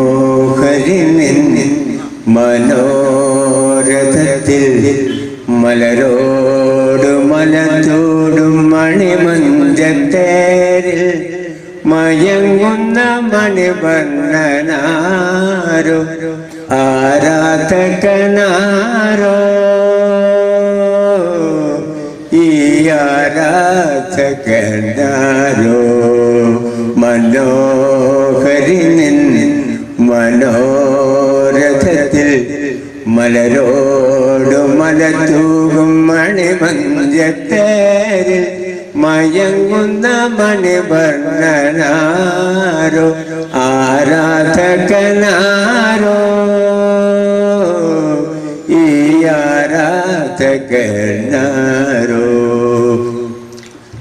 മനോഹരിനിൻ മനോരഥത്തിൽ മലരോടു മലത്തോടും മണിമഞ്ചത്തേരിൽ മയങ്ങുന്ന മണിവർണനാരോ ആരാധകനാരോ? ഈ ആരാധകനാരോ മണിവർണനാരോ ആരാധകനാരോ? ഈ ആരാധകനാരോ?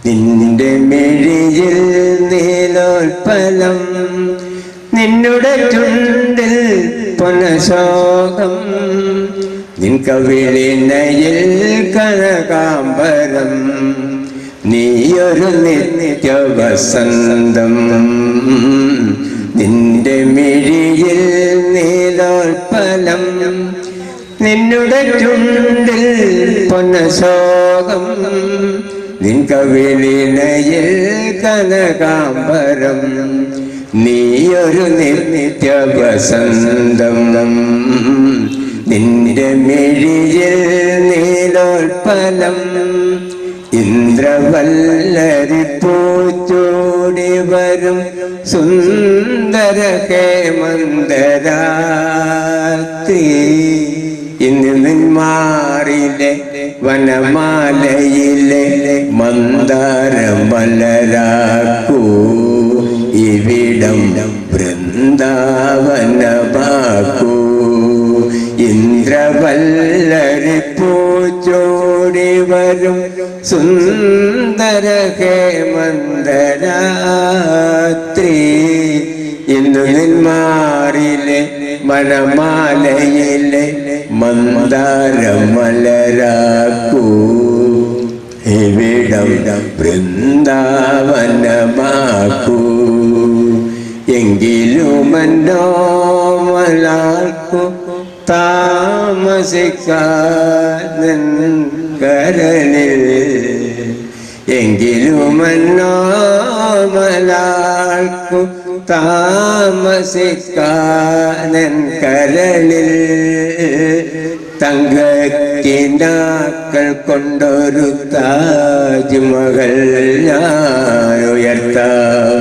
നിന്റെ മിഴിയിൽ നീലോൽപ്പലം നിന്നുടെ ചുണ്ടിൽ പുനശോകം നിൻ കവിളിനയിൽ കനകാംബരം നീയൊരു നിത്യവസന്തം. നിന്റെ മിഴിയിൽ നീലോൽപ്പലം നിന്നുടെ ചുണ്ടിൽ പൊന്നശോകം. നിൻ കവിളിനയിൽ കനകാംബരം. നീയൊരു നിത്യവസന്തം. നിന്റെ മിഴിയിൽ നീലോൽപ്പലം ഇന്ദ്രവല്ലരി പൂച്ചൂടി വരും സുന്ദര ഹേമന്തരാത്രി ഇന്ന് നിന്മാറിലെ വനമാലയിലെ മന്ദാര മലരാക്കൂ ഇവിടം വൃന്ദാവനമാക്കൂ. ഇന്ദ്രവല്ലരി പൂച്ചോടി വരും സുന്ദര ഹേമന്ദരാത്രി. ഇന്നു നിന്മാറിലെ മഴമാലയിലെ മന്ദാര മലരാക്കൂ ഇവിടം വൃന്ദാവനമാക്കൂ. എങ്കിലും മലാർക്കു താമസിക്കാൻ കരണിൽ എങ്കിലും മലാർക്കു താമസിക്കാൻ കരളിൽ തങ്കക്കിനാക്കൾ കൊണ്ടൊരു താജ്മഹൽ ഞാൻ ഉയർത്താം.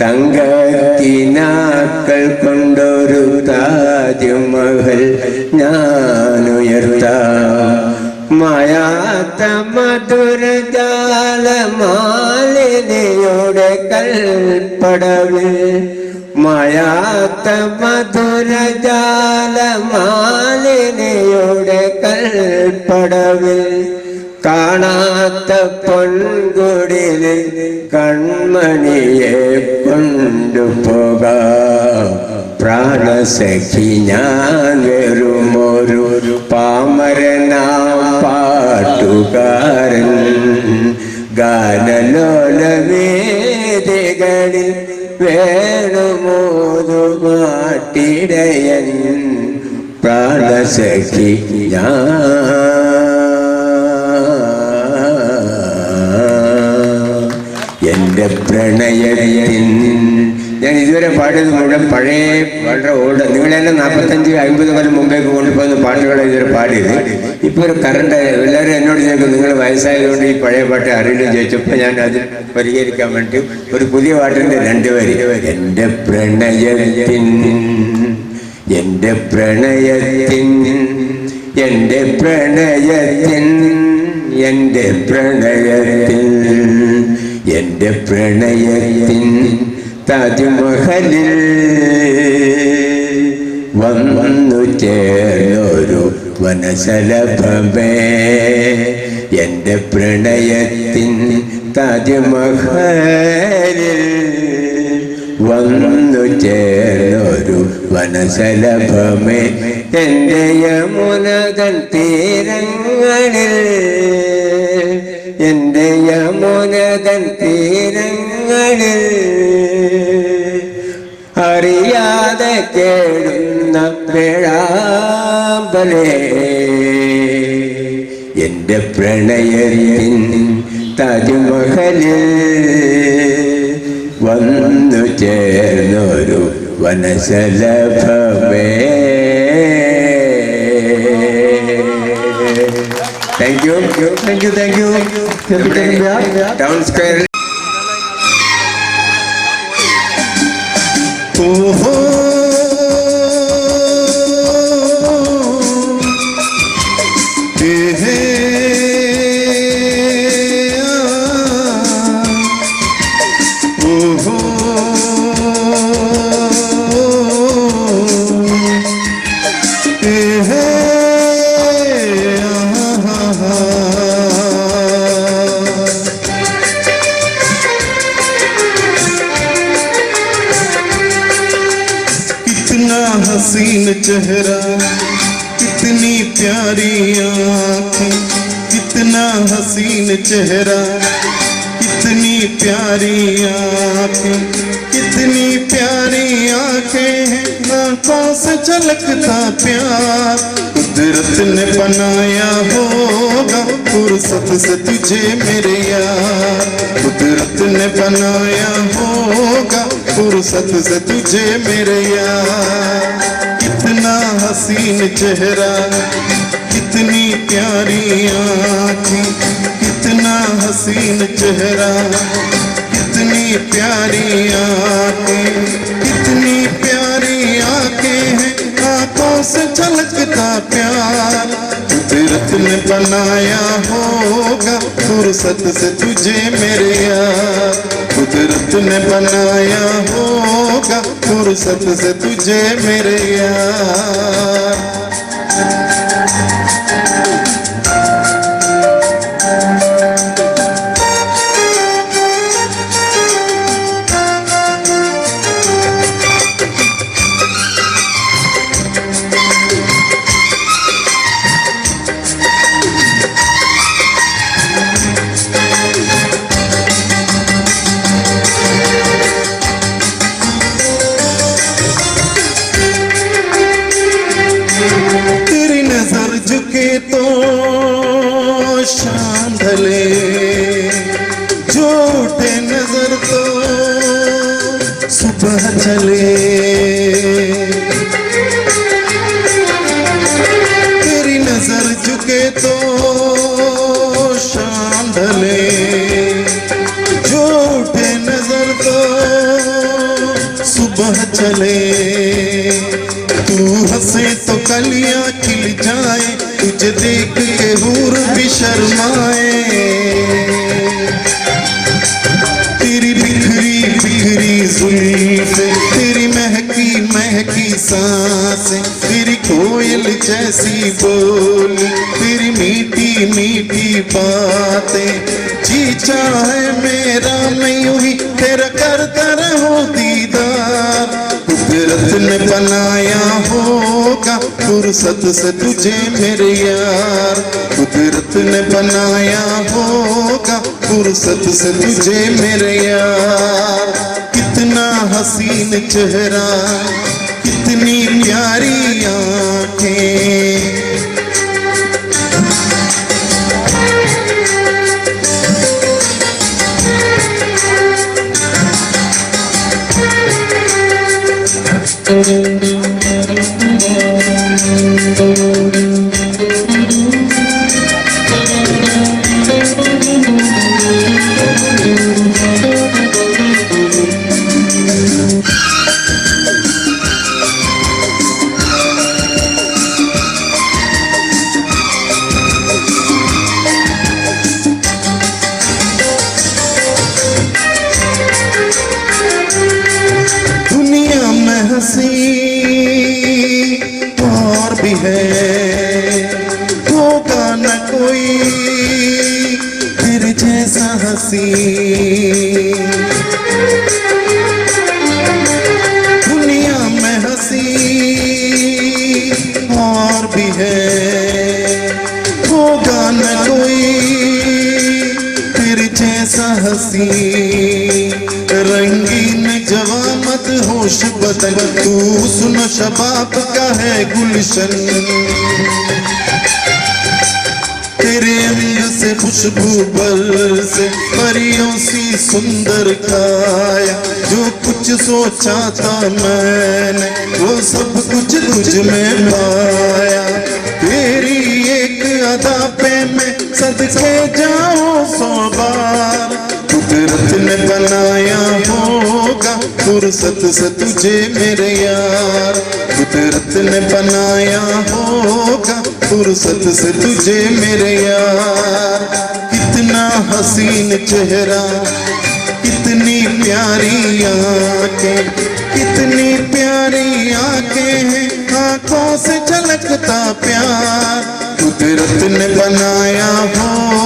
തങ്കക്കിനാക്കൾ കൊണ്ടൊരു താജ്മഹൽ ഞാൻ ഉയർത്താം. മായാത്ത മധുരജാലമാലിനിയുടെ കൽപ്പടവിൽ മായാത്ത മധുരജാലമാലിനിയുടെ കൽപ്പടവിൽ കാണാത്ത പൊൻകുടിലിൽ കൺമണിയെ കൊണ്ടുപോക. പ്രാണസഖി ഞാൻ വെറുമൊരു പാമരനാം പാട്ടുകാരൻ ഗാനലോലവേദികളിൽ വേണുമോതുമാട്ടിടയൻ പ്രാണസഖി ഞാൻ എന്റെ പ്രണയത്തിൻ ഞാൻ ഇതുവരെ പാടിയത് മുഴുവൻ പഴയ വളരെ ഓൾഡ് നിങ്ങളെല്ലാം നാൽപ്പത്തഞ്ച് അമ്പത് കൊല്ലം മുമ്പേക്ക് കൊണ്ടുപോകുന്ന പാട്ടുകളെ ഇതുവരെ പാടിയത്. ഇപ്പോൾ ഒരു കറണ്ട് എല്ലാവരും എന്നോട് ചോദിക്കും നിങ്ങൾ വയസ്സായതുകൊണ്ട് ഈ പഴയ പാട്ട് അറിയില്ല ചോദിച്ചപ്പോൾ ഞാൻ അത് പരിഹരിക്കാൻ വേണ്ടി ഒരു പുതിയ പാട്ടിന്റെ രണ്ട് വരി. എന്റെ പ്രണയത്തിൻ എന്റെ പ്രണയത്തിൻ എന്റെ പ്രണയത്തിൻ എന്റെ പ്രണയത്തിൻ എന്റെ പ്രണയത്തിൻ താജ്മഹലിൽ വന്നു ചേർന്നൊരു വനശലഭമേ. എന്റെ പ്രണയത്തിൻ താജ്മഹലിൽ വന്നു ചേർന്നൊരു വനശലഭമേ. എന്റെ യമുനകൻ തീരങ്ങളിൽ എന്റെ യമുനകൻ തീരങ്ങളിൽ അറിയാ കേടുന്ന വേഴാമ്പലേ. എന്റെ പ്രണയത്തിൻ താജ്മഹലിൽ വന്നു ചേർന്നൊരു വനശലഭമേ. Thank you thank you thank you Deputy Mayor. Town Square कितना हसीन चेहरा, कितनी प्यारी आँखें, कितना हसीन चेहरा, कितनी प्यारी आँखें, कितनी प्यारी आँखें हैं। आँखों से झलकता प्यार, कुदरत ने बनाया होगा फुर्सत से तुझे मेरे यार। कुदरत ने बनाया होगा फुर्सत से तुझे मेरे यार। कितना हसीन चेहरा, कितनी प्यारी आँखें, कितना हसीन चेहरा, कितनी प्यारी आँखें, कितनी प्यारी आँखें हैं। आँखों से झलकता प्यार। कुदरत ने बनाया होगा, फुर्सत से तुझे मेरे यार। कुदरत ने बनाया होगा, फुर्सत से तुझे मेरे यार। शर्माए तेरी बिखरी बिखरी जुल्फे, तेरी महकी महकी साँसें, तेरी कोयल जैसी बोली, तेरी मीठी मीठी बातें, जी चाहे मेरा मैं यूँ ही तेरा करता रहूँ दीदार। कुदरत ने बनाया होगा, फुर्सत से तुझे मेरे यार। कुदरत ने बनाया होगा फुर्सत से तुझे मेरे यार। कितना हसीन चेहरा, कितनी प्यारी आँखें। भी है। होगा न कोई, फिर जैसा हँसी। दुनिया में हँसी और भी है। होगा न कोई, फिर जैसा हँसी। जवा मत हो पोश बदन तू सुनो शबाब का है गुलशन। तेरे अंग से खुशबू बल से, परियों सी सुंदर काया जो कुछ सोचा था मैंने, वो सब कुछ तुझ में पाया। तेरी एक अदा पे मैं सदके जाऊँ सौ बार कुदरत ने बनाया होगा फुर्सत से तुझे मेरे यार, कुदरत ने बनाया होगा। फुर्सत से तुझे मेरे यार, कितना हसीन चेहरा, कितनी प्यारी आँखें, कितनी प्यारी आँखें हैं। आँखों से झलकता प्यार, कुदरत ने बनाया होगा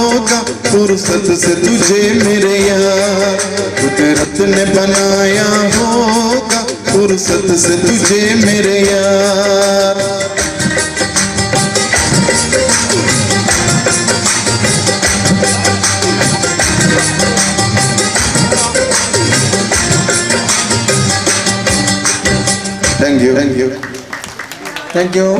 फुर्सत से तुझे मेरे यार कुदरत ने बनाया होगा फुर्सत से तुझे मेरे यार Thank you. Thank you. Thank you.